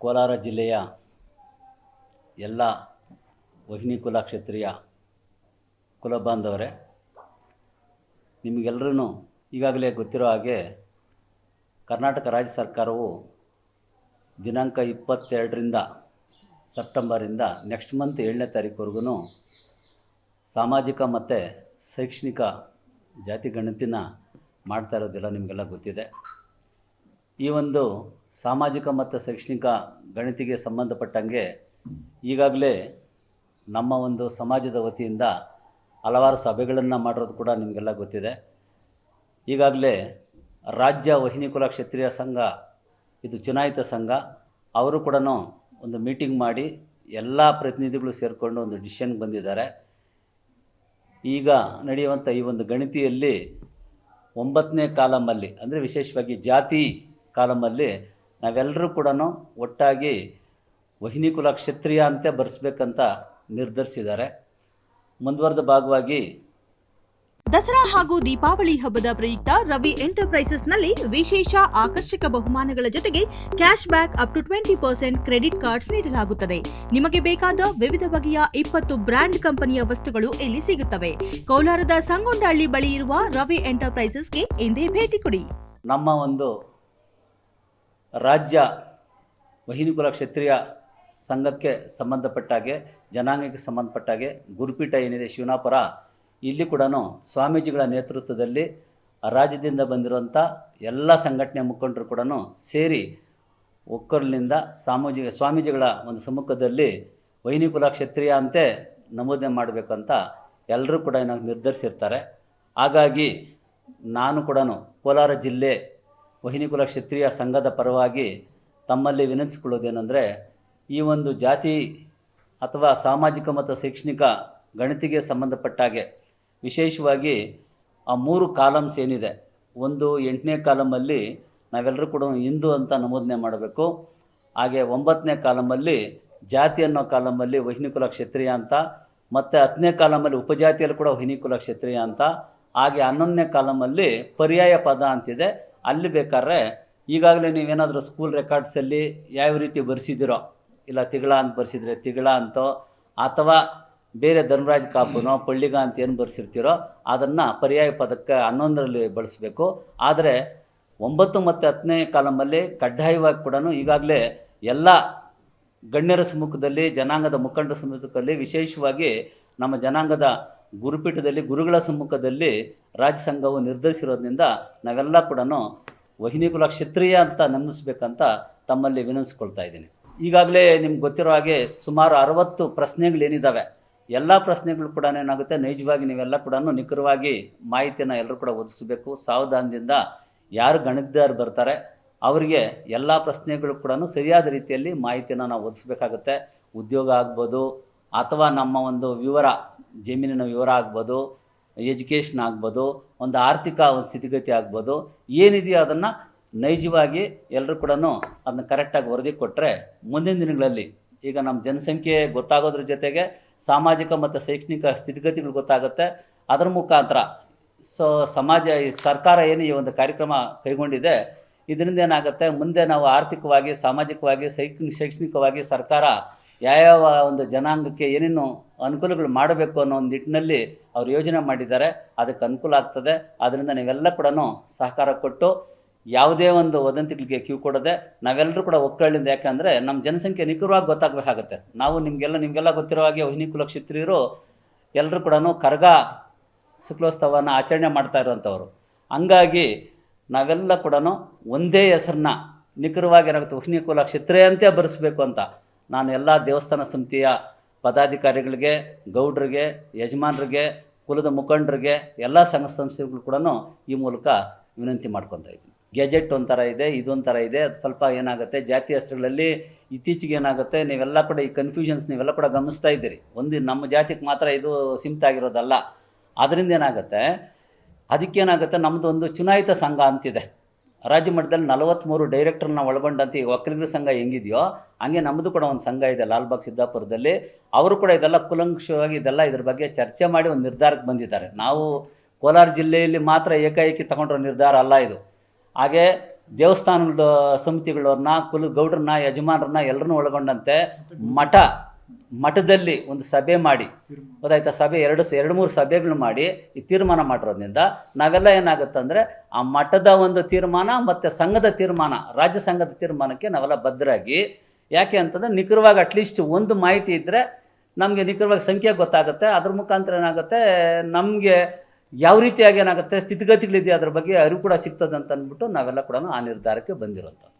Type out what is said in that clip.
ಕೋಲಾರ ಜಿಲ್ಲೆಯ ಎಲ್ಲ ವಹಿನಿ ಕುಲ ಕ್ಷತ್ರಿಯ ಕುಲ ಬಾಂಧವರೇ ನಿಮಗೆಲ್ಲರೂ ಈಗಾಗಲೇ ಗೊತ್ತಿರೋ ಹಾಗೆ ಕರ್ನಾಟಕ ರಾಜ್ಯ ಸರ್ಕಾರವು ದಿನಾಂಕ ಇಪ್ಪತ್ತೆರಡರಿಂದ ಸೆಪ್ಟೆಂಬರಿಂದ ನೆಕ್ಸ್ಟ್ ಮಂತ್ ಏಳನೇ ತಾರೀಕುವರೆಗೂ ಸಾಮಾಜಿಕ ಮತ್ತು ಶೈಕ್ಷಣಿಕ ಜಾತಿ ಗಣತಿನ ಮಾಡ್ತಾ ಇರೋದಿಲ್ಲ ನಿಮಗೆಲ್ಲ ಗೊತ್ತಿದೆ. ಈ ಒಂದು ಸಾಮಾಜಿಕ ಮತ್ತು ಶೈಕ್ಷಣಿಕ ಗಣಿತಿಗೆ ಸಂಬಂಧಪಟ್ಟಂಗೆ ಈಗಾಗಲೇ ನಮ್ಮ ಒಂದು ಸಮಾಜದ ವತಿಯಿಂದ ಹಲವಾರು ಸಭೆಗಳನ್ನು ಮಾಡಿರೋದು ಕೂಡ ನಿಮಗೆಲ್ಲ ಗೊತ್ತಿದೆ. ಈಗಾಗಲೇ ರಾಜ್ಯ ವಹಿನಿ ಕುಲ ಕ್ಷತ್ರಿಯ ಸಂಘ, ಇದು ಚುನಾಯಿತ ಸಂಘ, ಅವರು ಕೂಡ ಒಂದು ಮೀಟಿಂಗ್ ಮಾಡಿ ಎಲ್ಲ ಪ್ರತಿನಿಧಿಗಳು ಸೇರಿಕೊಂಡು ಒಂದು ಡಿಸಿಷನ್ಗೆ ಬಂದಿದ್ದಾರೆ. ಈಗ ನಡೆಯುವಂಥ ಈ ಒಂದು ಗಣತಿಯಲ್ಲಿ ಒಂಬತ್ತನೇ ಕಾಲಮಲ್ಲಿ ಅಂದರೆ ವಿಶೇಷವಾಗಿ ಜಾತಿ ಕಾಲಮಲ್ಲಿ ನಾವೆಲ್ಲರೂ ಕೂಡ ಒಟ್ಟಾಗಿ ವಹಿನಿ ಕುಲ ಕ್ಷತ್ರಿಯ ಅಂತ ಬರೆಸ್ಬೇಕಂತ ನಿರ್ಧರಿಸಿದ್ದಾರೆ. ಮುಂದುವರೆದ ಭಾಗವಾಗಿ ದಸರಾ ಹಾಗೂ ದೀಪಾವಳಿ ಹಬ್ಬದ ಪ್ರಯುಕ್ತ ರವಿ ಎಂಟರ್ಪ್ರೈಸಸ್ನಲ್ಲಿ ವಿಶೇಷ ಆಕರ್ಷಕ ಬಹುಮಾನಗಳ ಜೊತೆಗೆ cash back up to twenty percent credit cards ನೀಡಲಾಗುತ್ತದೆ. ನಿಮಗೆ ಬೇಕಾದ ವಿವಿಧ ಬಗೆಯ ಇಪ್ಪತ್ತು ಬ್ರ್ಯಾಂಡ್ ಕಂಪನಿಯ ವಸ್ತುಗಳು ಇಲ್ಲಿ ಸಿಗುತ್ತವೆ. ಕೋಲಾರದ ಸಂಗೊಂಡಹಳ್ಳಿ ಬಳಿ ಇರುವ ರವಿ ಎಂಟರ್ಪ್ರೈಸಸ್ಗೆ ಎಂದೇ ಭೇಟಿ ಕೊಡಿ. ನಮ್ಮ ಒಂದು ರಾಜ್ಯ ವಹಿನಿಕುಲ ಕ್ಷತ್ರಿಯ ಸಂಘಕ್ಕೆ ಸಂಬಂಧಪಟ್ಟಾಗೆ ಜನಾಂಗಕ್ಕೆ ಸಂಬಂಧಪಟ್ಟಾಗೆ ಗುರುಪೀಠ ಏನಿದೆ ಶಿವನಾಪುರ, ಇಲ್ಲಿ ಕೂಡ ಸ್ವಾಮೀಜಿಗಳ ನೇತೃತ್ವದಲ್ಲಿ ರಾಜ್ಯದಿಂದ ಬಂದಿರುವಂಥ ಎಲ್ಲ ಸಂಘಟನೆ ಮುಖಂಡರು ಕೂಡ ಸೇರಿ ಒಕ್ಕಲಿನಿಂದ ಸಾಮಾಜಿಕ ಸ್ವಾಮೀಜಿಗಳ ಒಂದು ಸಮ್ಮುಖದಲ್ಲಿ ವೈನಿಕುಲ ಕ್ಷತ್ರಿಯ ಅಂತೆ ನಮೂದನೆ ಮಾಡಬೇಕು ಅಂತ ಎಲ್ಲರೂ ಕೂಡ ನಾವು ನಿರ್ಧರಿಸಿರ್ತಾರೆ. ಹಾಗಾಗಿ ನಾನು ಕೂಡ ಕೋಲಾರ ಜಿಲ್ಲೆ ವಹಿನಿಕುಲ ಕ್ಷತ್ರಿಯ ಸಂಘದ ಪರವಾಗಿ ತಮ್ಮಲ್ಲಿ ವಿನಂತಿಸಿಕೊಳ್ಳೋದೇನೆಂದರೆ, ಈ ಒಂದು ಜಾತಿ ಅಥವಾ ಸಾಮಾಜಿಕ ಮತ್ತು ಶೈಕ್ಷಣಿಕ ಗಣತಿಗೆ ಸಂಬಂಧಪಟ್ಟಾಗೆ ವಿಶೇಷವಾಗಿ ಆ ಮೂರು ಕಾಲಮ್ಸ್ ಏನಿದೆ, ಒಂದು ಎಂಟನೇ ಕಾಲಮಲ್ಲಿ ನಾವೆಲ್ಲರೂ ಕೂಡ ಹಿಂದೂ ಅಂತ ನಮೂದನೆ ಮಾಡಬೇಕು, ಹಾಗೆ ಒಂಬತ್ತನೇ ಕಾಲಮಲ್ಲಿ ಜಾತಿ ಅನ್ನೋ ಕಾಲಮಲ್ಲಿ ವಹಿನಿಕುಲ ಕ್ಷತ್ರಿಯ ಅಂತ, ಮತ್ತು ಹತ್ತನೇ ಕಾಲಮಲ್ಲಿ ಉಪಜಾತಿಯಲ್ಲಿ ಕೂಡ ವಹಿನಿಕುಲ ಕ್ಷತ್ರಿಯ ಅಂತ, ಹಾಗೆ ಹನ್ನೊಂದನೇ ಕಾಲಮಲ್ಲಿ ಪರ್ಯಾಯ ಪದ ಅಂತಿದೆ. ಅಲ್ಲಿ ಬೇಕಾದ್ರೆ ಈಗಾಗಲೇ ನೀವೇನಾದರೂ ಸ್ಕೂಲ್ ರೆಕಾರ್ಡ್ಸಲ್ಲಿ ಯಾವ ರೀತಿ ಬರೆಸಿದಿರೋ, ಇಲ್ಲ ತಿಗಳ ಅಂತ ಬರೆಸಿದ್ರೆ ತಿಗಳ ಅಂತೋ, ಅಥವಾ ಬೇರೆ ಧರ್ಮರಾಜ್ ಕಾಪುನೋ, ಪಳ್ಳಿಗ ಅಂತ ಏನು ಬರೆಸಿರ್ತೀರೋ, ಅದನ್ನು ಪರ್ಯಾಯ ಪದಕ್ಕೆ ಹನ್ನೊಂದರಲ್ಲಿ ಬಳಸಬೇಕು. ಆದರೆ ಒಂಬತ್ತು ಮತ್ತು ಹತ್ತನೇ ಕಾಲಮಲ್ಲಿ ಕಡ್ಡಾಯವಾಗಿ ಕೂಡ ಈಗಾಗಲೇ ಎಲ್ಲ ಗಣ್ಯರ ಸಮ್ಮುಖದಲ್ಲಿ, ಜನಾಂಗದ ಮುಖಂಡರ ಸಮ್ಮುಖದಲ್ಲಿ ವಿಶೇಷವಾಗಿ ನಮ್ಮ ಜನಾಂಗದ ಗುರುಪೀಠದಲ್ಲಿ, ಗುರುಗಳ ಸಮ್ಮುಖದಲ್ಲಿ ರಾಜ್ಯ ಸಂಘವು ನಿರ್ಧರಿಸಿರೋದ್ರಿಂದ ನಾವೆಲ್ಲ ಕೂಡ ವಹಿನಿಕುಲ ಕ್ಷತ್ರಿಯ ಅಂತ ನಂಬಿಸ್ಬೇಕಂತ ತಮ್ಮಲ್ಲಿ ವಿನಂತಿಸ್ಕೊಳ್ತಾ ಇದ್ದೀನಿ. ಈಗಾಗಲೇ ನಿಮ್ಗೆ ಗೊತ್ತಿರೋ ಹಾಗೆ ಸುಮಾರು ಅರವತ್ತು ಪ್ರಶ್ನೆಗಳೇನಿದ್ದಾವೆ ಎಲ್ಲ ಪ್ರಶ್ನೆಗಳು ಕೂಡ ಏನಾಗುತ್ತೆ? ನೈಜವಾಗಿ ನೀವೆಲ್ಲ ಕೂಡ ನಿಖರವಾಗಿ ಮಾಹಿತಿಯನ್ನು ಎಲ್ಲರೂ ಕೂಡ ಒದಗಿಸಬೇಕು ಸಾವಧಾನದಿಂದ ಯಾರು ಗಣಿತದಾರರು ಬರ್ತಾರೆ, ಅವರಿಗೆ ಎಲ್ಲ ಪ್ರಶ್ನೆಗಳು ಕೂಡ ಸರಿಯಾದ ರೀತಿಯಲ್ಲಿ ಮಾಹಿತಿಯನ್ನು ನಾವು ಒದಗಿಸ್ಬೇಕಾಗುತ್ತೆ ಉದ್ಯೋಗ ಆಗ್ಬೋದು, ಅಥವಾ ನಮ್ಮ ಒಂದು ವಿವರ ಜಮೀನಿನ ವಿವರ ಆಗ್ಬೋದು ಎಜುಕೇಷನ್ ಆಗ್ಬೋದು, ಒಂದು ಆರ್ಥಿಕ ಒಂದು ಸ್ಥಿತಿಗತಿ ಆಗ್ಬೋದು, ಏನಿದೆಯೋ ಅದನ್ನು ನೈಜವಾಗಿ ಎಲ್ಲರೂ ಕೂಡ ಅದನ್ನ ಕರೆಕ್ಟಾಗಿ ವರದಿ ಕೊಟ್ಟರೆ ಮುಂದಿನ ದಿನಗಳಲ್ಲಿ ಈಗ ನಮ್ಮ ಜನಸಂಖ್ಯೆ ಗೊತ್ತಾಗೋದ್ರ ಜೊತೆಗೆ ಸಾಮಾಜಿಕ ಮತ್ತು ಶೈಕ್ಷಣಿಕ ಸ್ಥಿತಿಗತಿಗಳು ಗೊತ್ತಾಗುತ್ತೆ. ಅದರ ಮುಖಾಂತರ ಸೊ ಸಮಾಜ, ಈ ಸರ್ಕಾರ ಏನು ಈ ಒಂದು ಕಾರ್ಯಕ್ರಮ ಕೈಗೊಂಡಿದೆ, ಇದರಿಂದ ಏನಾಗುತ್ತೆ, ಮುಂದೆ ನಾವು ಆರ್ಥಿಕವಾಗಿ, ಸಾಮಾಜಿಕವಾಗಿ ಶೈಕ್ ಶೈಕ್ಷಣಿಕವಾಗಿ ಸರ್ಕಾರ ಯಾವ್ಯಾವ ಒಂದು ಜನಾಂಗಕ್ಕೆ ಏನೇನು ಅನುಕೂಲಗಳು ಮಾಡಬೇಕು ಅನ್ನೋ ಒಂದು ನಿಟ್ಟಿನಲ್ಲಿ ಅವರು ಯೋಜನೆ ಮಾಡಿದ್ದಾರೆ. ಅದಕ್ಕೆ ಅನುಕೂಲ ಆಗ್ತದೆ. ಆದ್ದರಿಂದ ನೀವೆಲ್ಲ ಕೂಡ ಸಹಕಾರ ಕೊಟ್ಟು ಯಾವುದೇ ಒಂದು ವದಂತಿಗಳಿಗೆ ಕ್ಯೂ ಕೊಡದೆ ನಾವೆಲ್ಲರೂ ಕೂಡ ಒಕ್ಕಳಿಂದ ಯಾಕಂದರೆ ನಮ್ಮ ಜನಸಂಖ್ಯೆ ನಿಖರವಾಗಿ ಗೊತ್ತಾಗಬೇಕಾಗತ್ತೆ. ನಾವು ನಿಮಗೆಲ್ಲ ನಿಮಗೆಲ್ಲ ಗೊತ್ತಿರೋ ಹಾಗೆ ವಹಿನಿ ಕುಲ ಕ್ಷತ್ರಿಯರು ಎಲ್ಲರೂ ಕೂಡ ಕರ್ಗ ಶುಕ್ಲೋತ್ಸವನ ಆಚರಣೆ ಮಾಡ್ತಾ ಇರುವಂಥವ್ರು. ಹಂಗಾಗಿ ನಾವೆಲ್ಲ ಕೂಡ ಒಂದೇ ಹೆಸರನ್ನ ನಿಖರವಾಗಿ ಏನಾಗುತ್ತೆ ವಹಿನಿ ಕುಲ ಕ್ಷತ್ರಿಯ ಅಂತೆ ಬರೆಸ್ಬೇಕು ಅಂತ. ನಾನು ಎಲ್ಲ ದೇವಸ್ಥಾನ ಸಮಿತಿಯ ಪದಾಧಿಕಾರಿಗಳಿಗೆ, ಗೌಡ್ರಿಗೆ, ಯಜಮಾನರಿಗೆ, ಕುಲದ ಮುಖಂಡರಿಗೆ, ಎಲ್ಲ ಸಂಘ ಸಂಸ್ಥೆಗಳು ಕೂಡ ಈ ಮೂಲಕ ವಿನಂತಿ ಮಾಡ್ಕೊತಾ ಇದ್ದೀನಿ. ಗೆಜೆಟ್ ಒಂಥರ ಇದೆ, ಇದೊಂಥರ ಇದೆ, ಅದು ಸ್ವಲ್ಪ ಏನಾಗುತ್ತೆ, ಜಾತಿ ಹೆಸರುಗಳಲ್ಲಿ ಇತ್ತೀಚೆಗೆ ಏನಾಗುತ್ತೆ, ನೀವೆಲ್ಲ ಕೂಡ ಈ ಕನ್ಫ್ಯೂಷನ್ಸ್ ನೀವೆಲ್ಲ ಕೂಡ ಗಮನಿಸ್ತಾ ಇದ್ದೀರಿ. ಒಂದು ನಮ್ಮ ಜಾತಿಗೆ ಮಾತ್ರ ಇದು ಆಗಿರೋದಲ್ಲ. ಅದರಿಂದ ಏನಾಗುತ್ತೆ, ಅದಕ್ಕೇನಾಗುತ್ತೆ ನಮ್ಮದು ಒಂದು ಚುನಾಯಿತ ಸಂಘ ಅಂತಿದೆ. ರಾಜ್ಯ ಮಟ್ಟದಲ್ಲಿ ನಲವತ್ತ್ಮೂರು ಡೈರೆಕ್ಟರ್ನ ಒಳಗೊಂಡಂತೆ ಈ ಒಕ್ಕಲಿಗರ ಸಂಘ ಹೆಂಗಿದೆಯೋ, ಹಂಗೆ ನಮ್ಮದು ಕೂಡ ಒಂದು ಸಂಘ ಇದೆ ಲಾಲ್ಬಾಗ್ ಸಿದ್ದಾಪುರದಲ್ಲಿ. ಅವರು ಕೂಡ ಇದೆಲ್ಲ ಕುಲಂಕ್ಷವಾಗಿ ಇದೆಲ್ಲ ಇದ್ರ ಬಗ್ಗೆ ಚರ್ಚೆ ಮಾಡಿ ಒಂದು ನಿರ್ಧಾರಕ್ಕೆ ಬಂದಿದ್ದಾರೆ. ನಾವು ಕೋಲಾರ ಜಿಲ್ಲೆಯಲ್ಲಿ ಮಾತ್ರ ಏಕಾಏಕಿ ತಗೊಂಡಿರೋ ನಿರ್ಧಾರ ಅಲ್ಲ ಇದು. ಹಾಗೆ ದೇವಸ್ಥಾನದ ಸಮಿತಿಗಳವ್ರನ್ನ, ಕುಲ ಗೌಡ್ರನ್ನ, ಯಜಮಾನರನ್ನ ಎಲ್ಲರನ್ನೂ ಒಳಗೊಂಡಂತೆ ಮಠ ಮಠದಲ್ಲಿ ಒಂದು ಸಭೆ ಮಾಡಿ ಗೊತ್ತಾಯ್ತಾ? ಸಭೆ ಎರಡು ಎರಡು ಮೂರು ಸಭೆಗಳು ಮಾಡಿ ಈ ತೀರ್ಮಾನ ಮಾಡಿರೋದ್ರಿಂದ ನಾವೆಲ್ಲ ಏನಾಗುತ್ತೆ ಅಂದರೆ ಆ ಮಠದ ಒಂದು ತೀರ್ಮಾನ ಮತ್ತು ಸಂಘದ ತೀರ್ಮಾನ ರಾಜ್ಯ ಸಂಘದ ತೀರ್ಮಾನಕ್ಕೆ ನಾವೆಲ್ಲ ಬದ್ಧರಾಗಿ ಯಾಕೆ ಅಂತಂದರೆ ನಿಖರವಾಗಿ ಅಟ್ಲೀಸ್ಟ್ ಒಂದು ಮಾಹಿತಿ ಇದ್ದರೆ ನಮಗೆ ನಿಖರವಾಗಿ ಸಂಖ್ಯೆ ಗೊತ್ತಾಗುತ್ತೆ. ಅದ್ರ ಮುಖಾಂತರ ಏನಾಗುತ್ತೆ? ನಮಗೆ ಯಾವ ರೀತಿಯಾಗಿ ಏನಾಗುತ್ತೆ? ಸ್ಥಿತಿಗತಿಗಳಿದೆಯೋ? ಅದ್ರ ಬಗ್ಗೆ ಅರಿವು ಕೂಡ ಸಿಗ್ತದೆ ಅಂತ ಅಂದ್ಬಿಟ್ಟು ನಾವೆಲ್ಲ ಕೂಡ ಆ ನಿರ್ಧಾರಕ್ಕೆ ಬಂದಿರೋಂಥದ್ದು